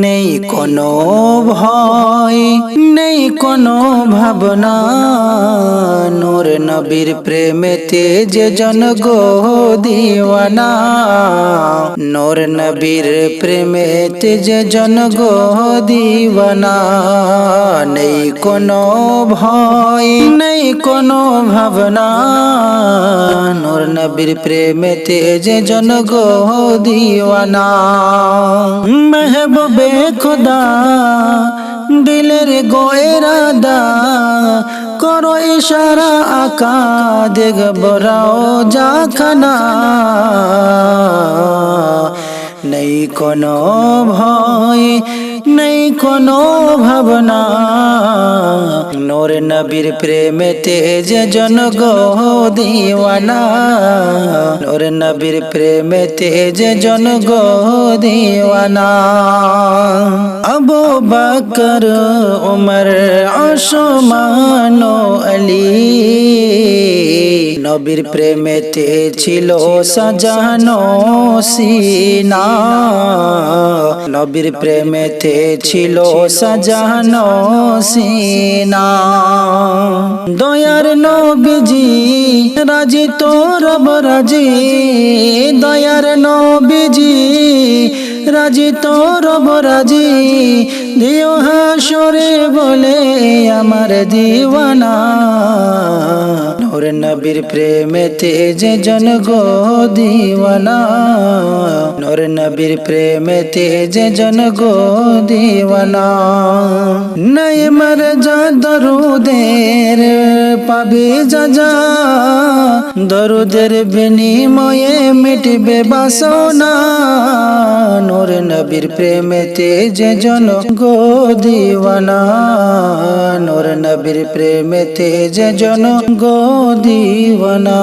নেই কোনো ভয়, নেই কোনো ভাবনা। নূর নবীর প্রেমেতে যে জন গো দিওয়ানা। নূর নবীর প্রেমেতে যে জন গো দিওয়ানা। নেই কোনো ভয়, নেই কোনো ভাবনা। নবীর প্রেমেতে যে জন গো দিওয়ানা। মেহবুবে খুদা, দিলের গোয়েরাদা করো ইশারা আকা, দেখব রাও যাখানা নেই কোনো ভয়, নেই কোনো ভাবনা। নূর নবীর প্রেমেতে তেজ জন গো দিওয়ানা। নূর নবীর প্রেমেতে যে জন গো দিওয়ানা। আবু বকর, উমর, ওসমান আলী নবীর প্রেমেতে ছিল সাজানো সিনা। নবীর প্রেমেতে ছিল সাজানো সিনা। দয়ার নবীজি, রাজি তোর রাজি। দয়ার নবীজি, রাজি তোর রাজি। দিও হাসরে বলে আমার দিওয়ানা। নূর নবীর প্রেমেতে যে জন গো দিওয়ানা। নূর নবীর প্রেমেতে যে জন গো নাই মর যা দরুদের পাবে যা যা। দরুদের বিনিময়ে মিটবে বাসনা। নবীর প্রেমেতে যে জন গো দিওয়ানা নূর নবীর প্রেমেতে যে জন গো দিওয়ানা।